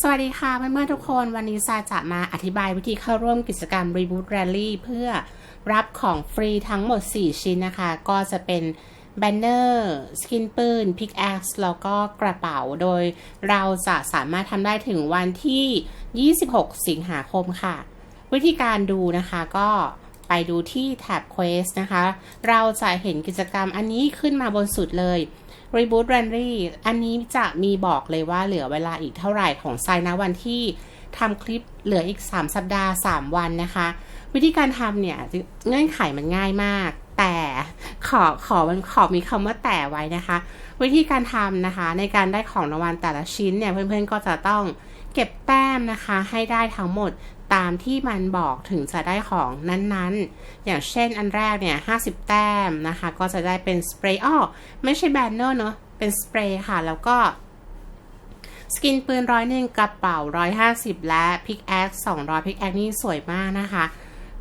สวัสดีค่ะเพื่อนๆทุกคนวันนี้ซาจะมาอธิบายวิธีเข้าร่วมกิจกรรม Reboot Rally เพื่อรับของฟรีทั้งหมด 4 ชิ้นนะคะ ก็จะเป็นแบนเนอร์สกินปืนพิกแอคแล้วก็กระเป๋าโดยเราจะสามารถทำได้ถึงวันที่ 26 สิงหาคมค่ะ วิธีการดูนะคะก็ไปดูที่แท็บ Quest นะคะ เราจะเห็นกิจกรรมอันนี้ขึ้นมาบนสุดเลย Reboot Rally อันนี้จะมีบอกเลยว่าเหลือเวลาอีกเท่าไหร่ของไซน์นะวันที่ทำคลิปเหลืออีก 3 สัปดาห์ 3 วันนะคะ วิธีการทำเนี่ยเงื่อนไขมันง่ายมาก แต่ขอขอมันขอมีคำว่าแต่ไว้นะคะ วิธีการทำนะคะ ในการได้ของรางวัลแต่ละชิ้นเนี่ยเพื่อนๆก็จะต้องเก็บแต้มนะคะ ให้ได้ทั้งหมดตามที่มันบอกถึงจะได้ของนั้นๆ อย่างเช่นอันแรกเนี่ย 50 แต้มนะคะ ก็จะได้เป็นสเปรย์อ้อไม่ใช่แบนเนอร์เนาะเป็นสเปรย์ค่ะ แล้วก็สกินปืนร้อยหนึ่งกระเป๋าร้อยห้าสิบและพิกแอคสองร้อยพิกแอคนี่สวยมากนะคะ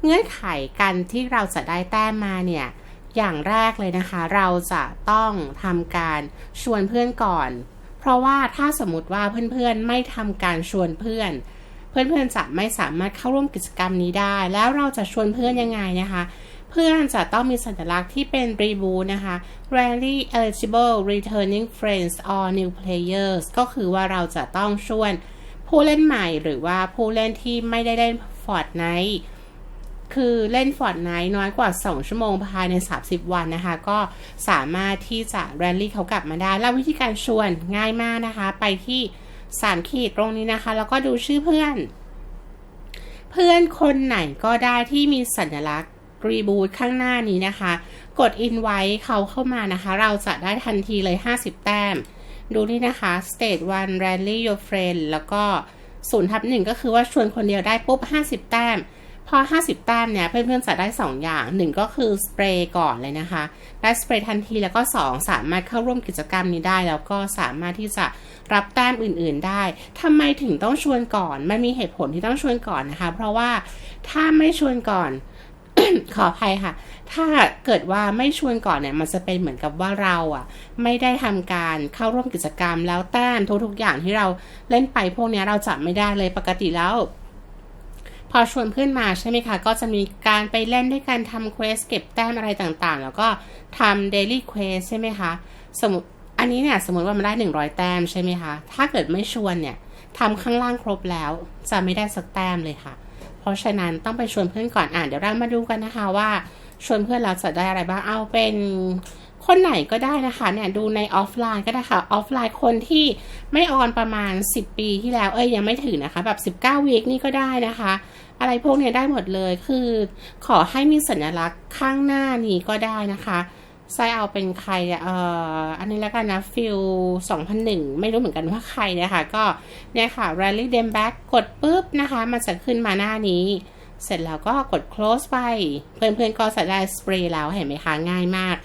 เงื่อนไขกันที่เราจะได้แต้มมาเนี่ยอย่างแรกเลยนะคะ เราจะต้องทำการชวนเพื่อนก่อน เพราะว่าถ้าสมมติว่าเพื่อนๆไม่ทำการชวนเพื่อน เพื่อนๆจะไม่สามารถเข้าร่วมกิจกรรมนี้ได้ แล้วเราจะชวนเพื่อนยังไงนะคะ เพื่อนจะต้องมีสัญลักษณ์ที่เป็น reboot นะคะ rally eligible returning friends or new players ก็คือว่าเราจะต้องชวนผู้เล่นใหม่หรือว่าผู้เล่นที่ไม่ได้เล่น Fortnite คือเล่น Fortnite น้อยกว่า 2 ชั่วโมงภายใน 30 วันนะคะ ก็สามารถที่จะ rally เขากลับมาได้ แล้ววิธีการชวนง่ายมากนะคะ ไปที่ 3 ขีดตรงนี้นะคะ แล้วก็ดูชื่อเพื่อน เพื่อนคนไหนก็ได้ที่มีสัญลักษณ์ reboot ข้างหน้านี้นะคะ กด invite เขาเข้ามานะคะ เราจะได้ทันทีเลย 50 แต้ม ดูนี่นะคะ stage 1 rally your friend แล้วก็0ทับ1ก็คือว่าชวนคนเดียวได้ปุ๊บ 50 แต้ม พอ 50 แต้มเนี่ยเพื่อนๆจะได้ 2 อย่าง 1 ก็คือสเปรย์ก่อนเลยนะคะ ได้สเปรย์ทันทีแล้วก็ 2 สามารถเข้าร่วมกิจกรรมนี้ได้ แล้วก็สามารถที่จะรับแต้มอื่นๆได้ทำไมถึงต้องชวนก่อน มันมีเหตุผลที่ต้องชวนก่อนนะคะ เพราะว่าถ้าไม่ชวนก่อน ขออภัยค่ะ ถ้าเกิดว่าไม่ชวนก่อนเนี่ยมันจะเป็นเหมือนกับว่าเราอะ ไม่ได้ทำการเข้าร่วมกิจกรรมแล้วแต้มทุกๆอย่างที่เราเล่นไปพวกนี้เราจับไม่ได้เลยปกติแล้ว พอชวนเพื่อนมาใช่ไหมคะ ก็จะมีการไปเล่นด้วยกันทำเควสเก็บแต้มอะไรต่างๆ แล้วก็ทำเดลี่เควสใช่ไหมคะ สมมติอันนี้เนี่ยสมมติว่ามันได้ 100 แต้มใช่ไหมคะ ถ้าเกิดไม่ชวนเนี่ยทำข้างล่างครบแล้ว จะไม่ได้สักแต้มเลยค่ะ เพราะฉะนั้นต้องไปชวนเพื่อนก่อนอ่านเดี๋ยวเรามาดูกันนะคะว่า ชวนเพื่อนเราจะได้อะไรบ้างเอาเป็น คนไหนก็ได้นะคะเนี่ยดูในออฟไลน์ก็ได้ค่ะออฟไลน์คนที่ไม่ออนประมาณ 10 ปีที่แล้วเอ้ยยังไม่ถึงนะคะแบบ19วีคนี่ก็ได้นะคะ อะไรพวกเนี้ยได้หมดเลยคือขอให้มีสัญลักษณ์ข้างหน้านี้ก็ได้นะคะไซเอาเป็นใครเอ่ออันนี้แล้วกันนะฟิล2001 ไม่รู้เหมือนกันว่าใครนะคะก็เนี่ยค่ะ rally them back กดปุ๊บนะคะ มันจะขึ้นมาหน้านี้ เสร็จแล้วก็กด close ไป เพื่อนๆก็จะได้สเปรย์แล้วเห็นไหมคะ ง่ายมาก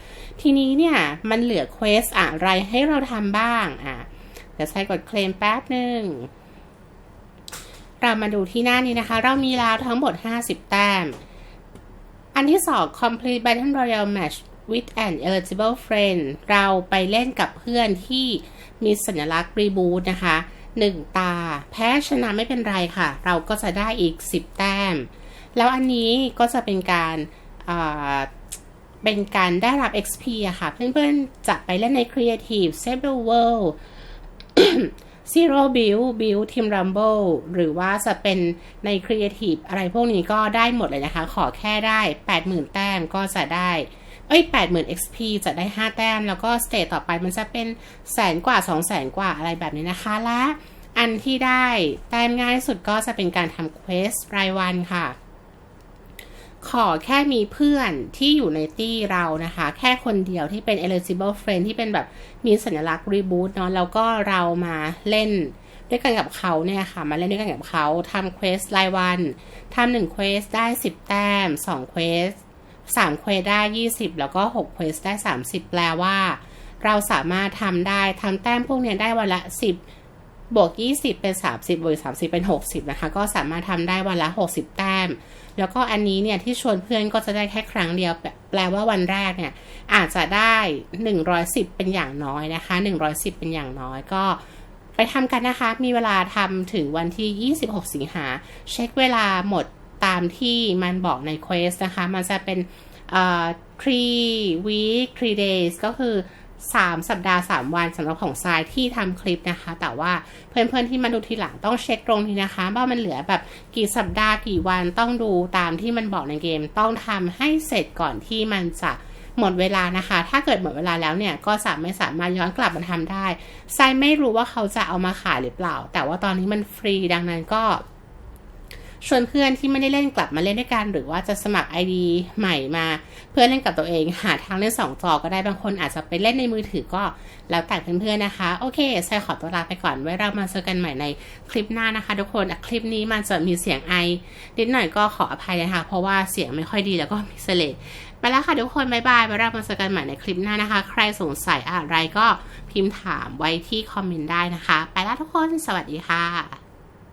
ทีนี้เนี่ย มันเหลือเควสอะไรให้เราทำบ้างอะเดี๋ยวใช้กดเคลมแป๊บหนึ่งเรามาดูที่หน้านี้นะคะ เรามีแล้วทั้งหมด 50 แต้ม อันที่สอง complete battle royale match with an eligible friend เราไปเล่นกับเพื่อนที่มีสัญลักษณ์ reboot นะคะหนึ่งตา แพ้ชนะไม่เป็นไรค่ะ เราก็จะได้อีก 10 แต้ม แล้วอันนี้ก็จะเป็นการ เป็นการได้รับ XP อะค่ะ เพื่อนๆ จะไปเล่นใน Creative Save the World Zero Build Build Team Rumble หรือว่าจะเป็นใน Creative อะไรพวกนี้ก็ได้หมดเลยนะคะ ขอแค่ได้ 80,000 แต้มก็จะได้ เอ้ย 80,000 XP จะได้ 5 แต้ม แล้วก็สเตจต่อไปมันจะเป็นแสนกว่า2แสนกว่าอะไรแบบนี้นะคะ และอันที่ได้แต้มง่ายสุดก็จะเป็นการทำเควสรายวันค่ะ ขอแค่มีเพื่อนที่อยู่ในตี้เรานะคะ แค่คนเดียวที่เป็น eligible friend ที่เป็นแบบมีสัญลักษณ์ reboot เนาะแล้วก็เรามาเล่นด้วยกันกับเขาเนี่ยค่ะ มาเล่นด้วยกันกับเขาทำเควสรายวันทำหนึ่งเควสได้ 10 แต้ม2เควสสามเควสได้ 20 แล้วก็6เควสได้ 30 แปลว่า เราสามารถทำได้ทำแต้มพวกนี้ได้วันละ 10 บวก 20 เป็น 30บวก30 เป็น 60 นะคะ ก็สามารถทำได้วันละ 60 แต้ม แล้วก็อันนี้เนี่ยที่ชวนเพื่อนก็จะได้แค่ครั้งเดียว แปลว่าวันแรกเนี่ยอาจจะได้ 110 เป็นอย่างน้อยนะคะ 110 เป็นอย่างน้อยก็ไปทำกันนะคะ มีเวลาทำถึงวันที่ 26 สิงหา เช็คเวลาหมดตามที่มันบอกใน Quest นะคะ มันจะเป็นเอ่อ three week three days ก็คือ 3 สัปดาห์ 3 วันสำหรับของทรายที่ทำคลิปนะคะ แต่ว่าเพื่อนๆที่มาดูทีหลังต้องเช็คตรงนี้นะคะ ว่ามันเหลือแบบกี่สัปดาห์กี่วันต้องดูตามที่มันบอกในเกม ต้องทำให้เสร็จก่อนที่มันจะหมดเวลานะคะ ถ้าเกิดหมดเวลาแล้วเนี่ย ก็สามารถสามารถย้อนกลับมาทำได้ทรายไม่รู้ว่าเขาจะเอามาขายหรือเปล่า แต่ว่าตอนนี้มันฟรีดังนั้นก็ ชวนเพื่อนที่ไม่ได้เล่นกลับมาเล่นด้วยกัน หรือว่าจะสมัคร ID ใหม่มา เพื่อเล่นกับตัวเอง หาทางเล่นสองจอก็ได้บางคนอาจจะไปเล่นในมือถือก็ แล้วแต่เพื่อนๆนะคะ โอเคใส่ขอตัวลาไปก่อนไว้เรามาเจอกันใหม่ในคลิปหน้านะคะ ทุกคนคลิปนี้มันจะมีเสียงไอนิดหน่อยก็ขออภัยนะคะเพราะว่าเสียงไม่ค่อยดีแล้วก็มีเสลดไปแล้วค่ะทุกคนบายบายไว้เรามาเจอกันใหม่ในคลิปหน้านะคะ ใครสงสัยอะไรก็พิมพ์ถามไว้ที่คอมเมนต์ได้นะคะ ไปแล้วทุกคนสวัสดีค่ะ